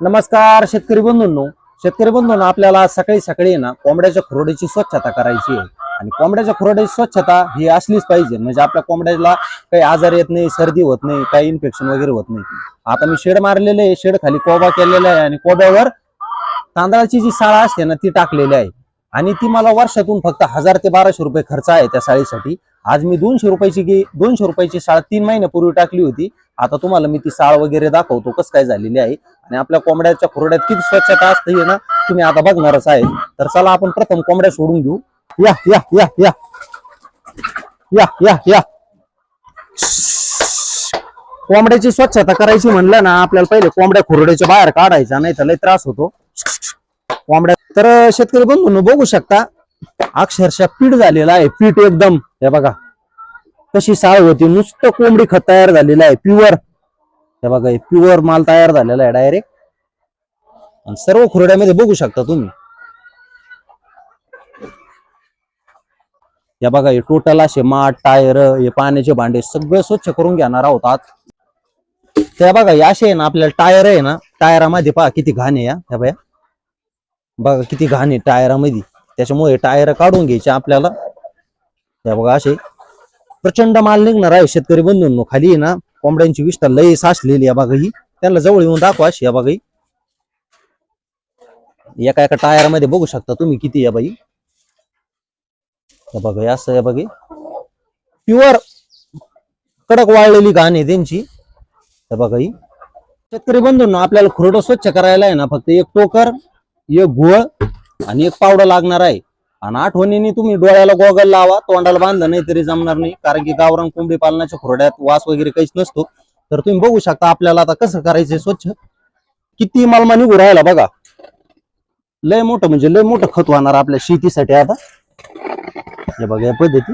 नमस्कार शेतकरी बंधूंनो. शेतकरी बंधूंनो आपल्याला सकाळी सकाळी ना कोंबड्याच्या खुरोड्याची स्वच्छता करायची आहे. आणि कोंबड्याच्या खुरोड्याची स्वच्छता ही असलीच पाहिजे. म्हणजे आपल्या कोंबड्याला काही आजार येत नाही सर्दी होत नाही काही इन्फेक्शन वगैरे होत नाही. आता मी शेड मारलेले आहे शेड खाली कोबा केलेला आहे आणि कोब्यावर तांदळाची जी साळा असते ना ती टाकलेली आहे. आणि ती मला वर्षातून फक्त हजार ते बाराशे रुपये खर्च आहे त्या साळीसाठी. आज मी दोनशे रुपयाची गे दोनशे रुपयाची साळ तीन महिन्यापूर्वी टाकली होती. आता तुम्हाला मी ती साळ वगैरे दाखवतो कसं काय झालेली आहे. आणि आपल्या कोंबड्याच्या खुरड्यात किती स्वच्छता असते ना तुम्ही आता बघणारच आहे. तर चला आपण प्रथम कोंबड्या सोडून घेऊ. या या या या. या या या. कोंबड्याची स्वच्छता करायची म्हणलं ना आपल्याला पहिले कोंबड्या खुरड्याच्या बाहेर काढायच्या नाही तर लय त्रास होतो. कोंबड्या तर शेतकरी बंधून बघू शकता अक्षरशः पीठ झालेला आहे पीठ एकदम. हे बघा. कशी साळ होती नुसतं कोंबडी खत तयार झालेलं आहे प्युअर हे बघा प्युअर माल तयार झालेला आहे डायरेक्ट आणि सर्व खुरड्यामध्ये बघू शकता तुम्ही. या बघा हे टोटल असे माठ टायर हे पाण्याचे भांडे सगळं स्वच्छ करून घेणार आहोत आज. त्या बघा हे असे आहे ना आपल्याला टायर आहे ना टायरामध्ये पहा किती घाण आहे या. ह्या बघा बघा किती घाण आहे टायरामध्ये. त्याच्यामुळे टायर काढून घ्यायचे आपल्याला. त्या बघा असे प्रचंड माल निघणार आहे शेतकरी बंधूंनो. खाली ना कोंबड्यांची विष्ठा लय साचलेली या बघा ही. त्यांना जवळ येऊन दाखवा अशी या बघा एका एका टायरमध्ये बघू शकता तुम्ही किती या बाई. या बघा असं या बघा. प्युअर कडक वाळलेली घाण आहे त्यांची. या बघा शेतकरी बंधूंना आपल्याला खुरडं स्वच्छ करायला आहे ना फक्त एक टोकर एक गुळ आणि एक पावडं लागणार आहे. आणि आठवणीने तुम्ही डोळ्याला गॉगल लावा तोंडाला बांधलं नाही तरी जमणार नाही. कारण की गावरान कोंबडी पालनाच्या खोरड्यात वास वगैरे काहीच नसतो. तर तुम्ही बघू शकता आपल्याला आता कसं करायचं स्वच्छ. किती मालमा निघू राहिला बघा. लय मोठं म्हणजे लय मोठं खत होणार आपल्या शेतीसाठी आता. हे बघा या पद्धती.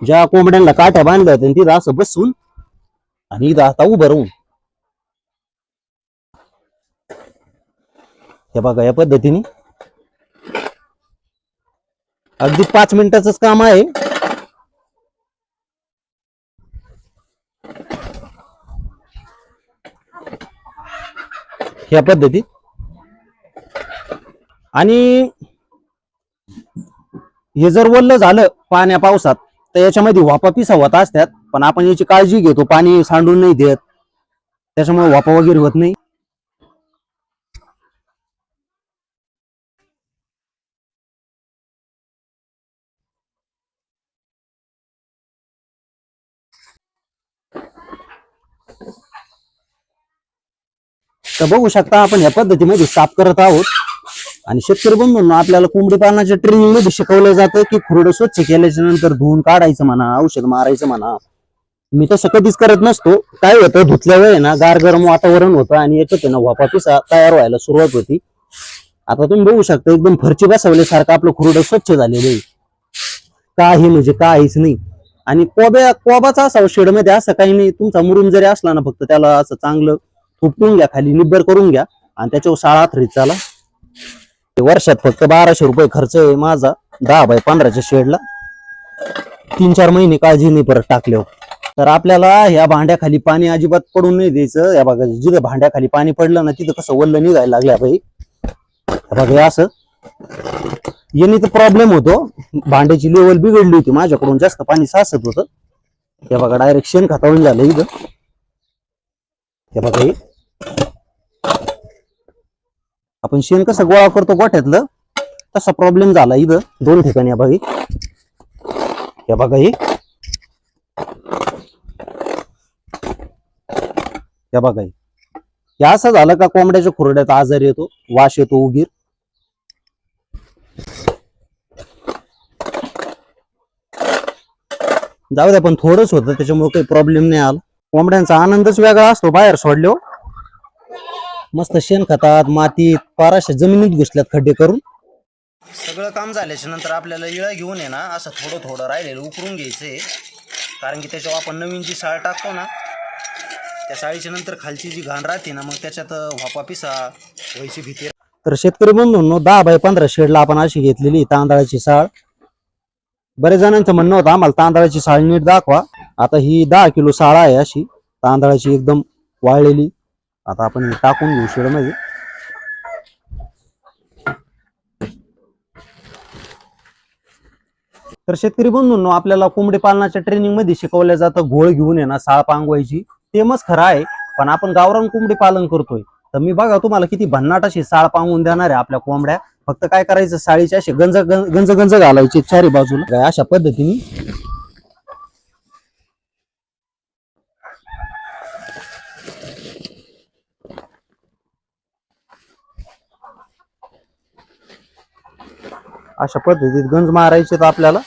ज्या कोंबड्यांना काठ्या बांधल्या होत्या तिथं असं बसून आणि इथं आता उभं राहून. हे बघा या पद्धतीने. अगदी पाच मिनिटाच काम आहे. ह्या पद्धतीत. आणि हे जर वल्ल झालं पाण्या पावसात तर याच्यामध्ये वापा पिसा होत असतात पण आपण याची काळजी घेतो. पाणी सांडून नाही देत. त्याच्यामुळे वापा वगैरे होत नाही. तर बघू शकता आपण या पद्धतीमध्ये साफ करत आहोत. आणि शेतकरी बंधूंना आपल्याला कोंबडी पालनाच्या ट्रेनिंगमध्ये शिकवलं जातं की खुरडं स्वच्छ केल्याच्यानंतर धुवून काढायचं म्हणा औषध मारायचं म्हणा. मी तसं कधीच करत नसतो. काय होतं धुतल्या वेळे ना गार गरम वातावरण होतं आणि याच्यात आहे ना वापा पिसा तयार व्हायला सुरुवात होती. आता तुम्ही बघू शकता एकदम फरची बसवल्यासारखं आपलं खुरडं स्वच्छ झालेलं आहे. काही म्हणजे काहीच नाही. आणि कोब्या कोबाचा असावं शेडमध्ये असं काही नाही. तुमचा मुरुम जरी असला ना फक्त त्याला असं चांगलं थुपटून घ्या खाली निब्बर करून घ्या आणि त्याच्यावर साळा थरीत चाला. वर्षात फक्त बाराशे रुपये खर्च आहे माझा. दहा बाय पंधराच्या शेडला तीन चार महिने काळजी नाही परत टाकल्यावर. तर आपल्याला ह्या भांड्याखाली पाणी अजिबात पडून नाही द्यायचं. या बघा जिथं भांड्याखाली पाणी पडलं ना तिथं कसं वल्ल निघायला लागल्या बाई. बघा असं. याने तर प्रॉब्लेम होतो. भांड्याची लेवल बिघडली होती. माझ्याकडून जास्त पाणी साचत होतं. हे बघा डायरेक्ट शेण खातावून झालं इथं. हे बघा आपण शेण कसं गोळा करतो गोठ्यातलं तसा प्रॉब्लेम झाला इथं. दोन ठिकाणी बघा हे. या बघा हे. हे बघा हे. असं झालं का कोंबड्याच्या खुरड्यात आजार येतो वास येतो उगीर? जाऊ द्या पण थोडंच होतं त्याच्यामुळे काही प्रॉब्लेम नाही आला. कोंबड्यांचा आनंदच वेगळा असतो बाहेर सोडल्यावर. मस्त शेण खातात मातीत पाराशा जमिनीत घुसल्यात खड्डे करून. सगळं काम झाल्याच्यानंतर आपल्याला इळा घेऊन आहे ना असं थोडं थोडं राहिलेलं उकरून घ्यायचंय. कारण की त्याच्यावर आपण नवीन जी साळ टाकतो ना त्या साळीच्या नंतर खालची जी घाण राहते ना मग त्याच्यात वापा पिसा व्हायची भीती तर शेतकरी बंधूंनो दहा बाय पंधरा शेडला आपण अशी घेतलेली तांदळाची साळ. बरेच जणांचं म्हणणं होतं आम्हाला तांदळाची साळ नीट दाखवा. आता ही दहा किलो साळ आहे अशी तांदळाची एकदम वाळलेली. आता आपण टाकून घेऊ शेडमध्ये तर शेतकरी बंधूंनो आपल्याला कोंबडी पालनाच्या ट्रेनिंगमध्ये शिकवलं जातं घोळ घेऊन येणार साळ पांगवायची. ते मग खरं आहे पण आपण गावरान कोंबडी पालन करतोय. तर मी बघा तुम्हाला किती भन्नाट अशी साळ पांगून देणार आहे आपल्या कोंबड्या. फक्त काय करायचं साळीचे असे गंज गंज गंज घालायचे चारी बाजूला. अशा पद्धतीने अशा पद्धतीत गंज मारायचे तर आपल्याला.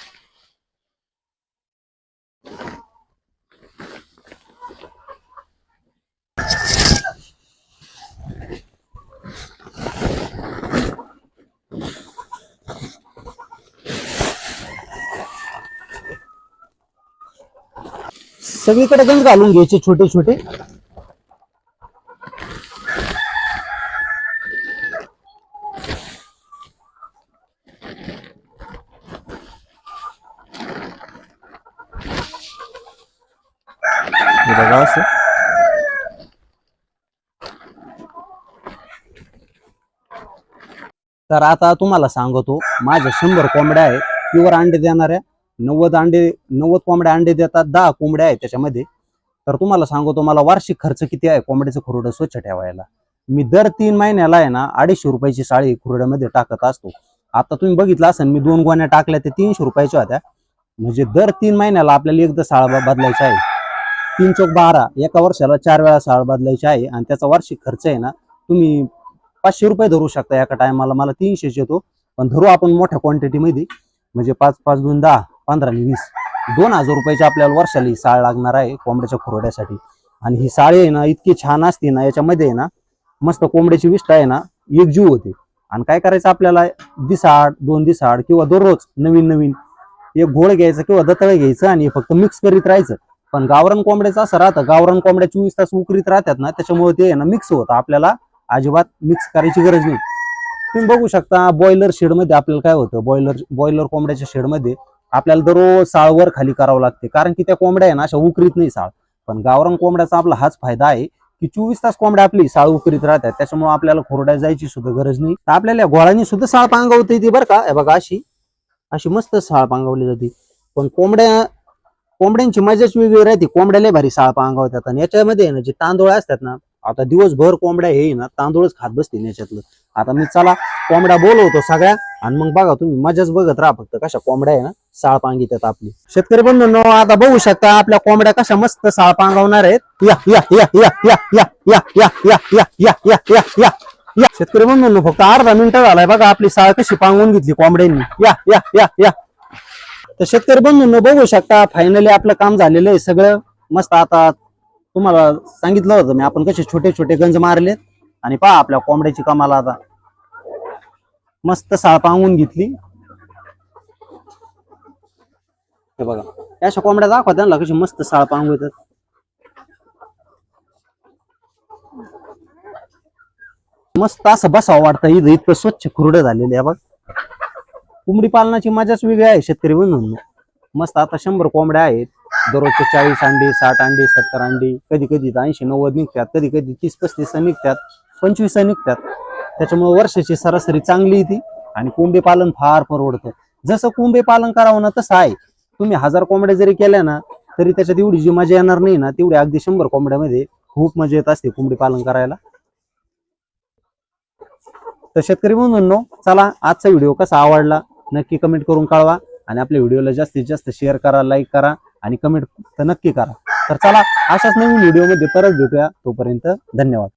सगळीकडे गंज घालून घ्यायचे छोटे छोटे बघा असं तर आता तुम्हाला सांगतो माझ्या शंभर कोंबड्या आहेत प्युअर अंडे देणाऱ्या नव्वद अंडे नव्वद कोंबड्या अंडे देतात दहा कोंबड्या आहेत त्याच्यामध्ये. तर तुम्हाला सांगतो मला वार्षिक खर्च किती आहे कोंबड्याचं खुरडं स्वच्छ ठेवायला? मी दर तीन महिन्याला आहे ना अडीचशे रुपयाची साळी खुरड्यामध्ये टाकत असतो. आता तुम्ही बघितलं असेल मी दोन गोण्या टाकल्या ते तीनशे रुपयाच्या होत्या. म्हणजे दर तीन महिन्याला आपल्याला एकदा साळ बदलायचा आहे. तीन चौक बारा एका वर्षाला चार वेळा साळ बदलायची आहे आणि त्याचा वार्षिक खर्च आहे ना तुम्ही पाचशे रुपये धरू शकता एका टायमाला. मला तीनशेच येतो पण धरू आपण मोठ्या क्वांटिटीमध्ये म्हणजे पाच पाच दोन दहा पंधरा आणि वीस. दोन हजार रुपयाची आपल्याला वर्षाला ही साळ लागणार आहे कोंबड्याच्या खुरड्यासाठी. आणि ही साळी आहे ना इतकी छान असते ना याच्यामध्ये आहे ना मस्त कोंबड्याची विष्ट आहे ना एक जीव होते. आणि काय करायचं आपल्याला दिसाड दोन दिसाड किंवा दररोज नवीन नवीन एक घोळ घ्यायचं किंवा दतळ घ्यायचं आणि फक्त मिक्स करीत राहायचं. पण गावरान कोंबड्याचं असं राहतं गावरान कोंबड्या चोवीस तास उकरीत राहतात ना त्याच्यामुळे ते आहे ना मिक्स होतं. आपल्याला अजिबात मिक्स करायची गरज नाही. तुम्ही बघू शकता बॉयलर शेडमध्ये आपल्याला काय होतं बॉयलर बॉयलर कोंबड्याच्या शेडमध्ये आपल्याला दररोज साळवर खाली करावं लागते. कारण की त्या कोंबड्या आहे ना अशा उकरीत नाही साळ. पण गावरान कोंबड्याचा आपला हाच फायदा आहे की चोवीस तास कोंबड्या आपली साळ उकरीत राहतात. त्याच्यामुळे आपल्याला खोरड्या जायची सुद्धा गरज नाही. तर आपल्याला घोळ्यांनी घोळांनी सुद्धा साळ पांगवता येते बरं का? बघा अशी अशी मस्त साळ पांगवली जाते. पण कोंबड्या कोंबड्यांची मजाच वेगळी राहते कोंबड्याला भारी साळ पांगवतात आणि याच्यामध्ये ना जे तांदूळ असतात ना आता दिवसभर कोंबड्या हे ना तांदूळच खात बसतील याच्यातलं आता मी चला कोंबड्या बोलवतो सगळ्या आणि मग बघा तुम्ही मजाच बघत राहा फक्त कशा कोंबड्या आहे ना साळ पांगितात आपली शेतकरी बंधूंनो आता बघू शकता आपल्या कोंबड्या कशा मस्त साळपांगवणार आहेत या या या या या या या या या या या या या या या शेतकरी बंधूंनो फक्त अर्धा मिनिटं झालाय बघा आपली साळ कशी पांगवून घेतली कोंबड्यांनी या या या या तर शेतकरी बंधूंनो बघू शकता फायनली आपलं काम झालेलं आहे सगळं. मस्त आता तुम्हाला सांगितलं होतं मी आपण कसे छोटे छोटे गंज मारलेत. आणि पहा आपल्या कोंबड्याची कमाला आता. मस्त साळपांगून घेतली. हे बघा. अशा कोंबड्या दाखवा त्यांना कशी मस्त साळपांगू येतात. मस्त असं बसावं वाटतं इथं इतकं स्वच्छ खुरडं झालेलं आहे बघ. कोंबडी पालनाची मजाच वेगळी आहे शेतकरी म्हणून मस्त आता शंभर कोंबड्या आहेत. दररोजचे चाळीस अंडी साठ अंडी सत्तर अंडी कधी कधी ऐंशी नव्वद निघतात कधी कधी तीस पस्तीस निघतात पंचवीस निघतात. त्याच्यामुळे वर्षाची सरासरी चांगली येते आणि कोंबडी पालन फार परवडतं. जसं कोंबडी पालन करावं ना तसं आहे. तुम्ही हजार कोंबड्या जरी केल्या ना तरी त्याच्यात एवढी जी मजा येणार नाही ना तेवढी अगदी शंभर कोंबड्यामध्ये खूप मजा येत असते कोंबडी पालन करायला. तर शेतकरी म्हणून चला आजचा व्हिडिओ कसा आवडला नक्की कमेंट करून कळवा आणि आपल्या व्हिडिओला जास्तीत जास्त शेअर करा लाईक करा आणि कमेंट तर नक्की करा. तर चला अशाच नवीन व्हिडिओमध्ये परत भेटूया. तोपर्यंत धन्यवाद.